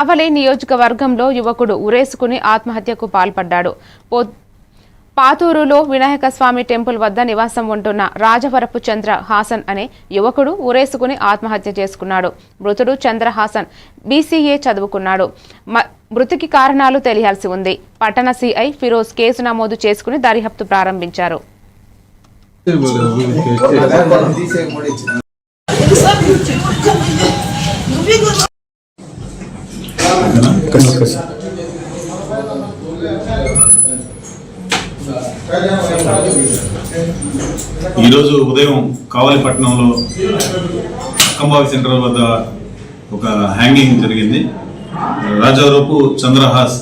అవలే నియోజకవర్గంలో యువకుడు ఉరేసుకుని ఆత్మహత్యకు పాల్పడ్డాడు. పో- పాతూరులో వినాయక స్వామి టెంపుల్ వద్ద నివాసం ఉంటున్న రాజవరపు చంద్ర హాసన్ అనే యువకుడు ఉరేసుకుని ఆత్మహత్య చేసుకున్నాడు. మృతుడు చంద్రహాసన్ బీసీఏ చదువుకున్నాడు. మృతికి కారణాలు తెలియాల్సి ఉంది. పట్టణ సిఐ ఫిరోజ్ కేసు నమోదు చేసుకుని దర్యాప్తు ప్రారంభించారు. ఈరోజు ఉదయం కావలిపట్నంలో అక్కంబావి సెంటర్ వద్ద ఒక హ్యాంగింగ్ జరిగింది. రాజారూపు చంద్రహాస్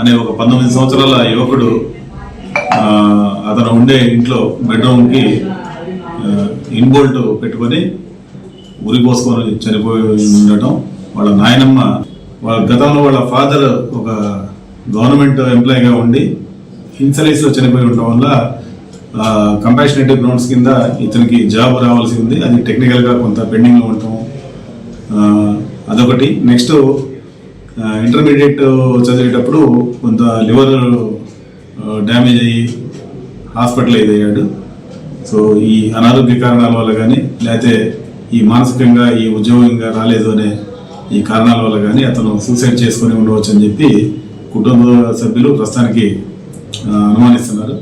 అనే ఒక పంతొమ్మిది సంవత్సరాల యువకుడు అతను ఉండే ఇంట్లో బెడ్రూమ్కి ఇన్బోల్ట్ పెట్టుకొని ఉరిపోసుకొని చనిపోయి ఉండటం. వాళ్ళ నాయనమ్మ వాళ్ళ గతంలో వాళ్ళ ఫాదర్ ఒక గవర్నమెంట్ ఎంప్లాయీగా ఉండి హింసలేసిలో చనిపోయి ఉండటం వల్ల కంపాషనేటివ్ గ్రౌండ్స్ కింద ఇతనికి జాబ్ రావాల్సి ఉంది. అది టెక్నికల్గా కొంత పెండింగ్లో ఉండటం అదొకటి. నెక్స్ట్ ఇంటర్మీడియట్ చదివేటప్పుడు కొంత లివర్ డ్యామేజ్ అయ్యి హాస్పిటలైజ్ అయ్యాడు. సో ఈ అనారోగ్య కారణాల వల్ల కానీ లేకపోతే ఈ మానసికంగా ఈ ఉద్యోగంగా రాలేదు అనే ఈ కారణాల వల్ల కానీ అతను సూసైడ్ చేసుకొని ఉండవచ్చు అని చెప్పి కుటుంబ సభ్యులు ప్రస్తుతానికి అనుమానిస్తున్నారు.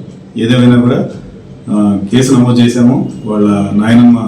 ఏదేమైనా కూడా కేసు నమోదు చేశాము. వాళ్ళ నాయనమ్మ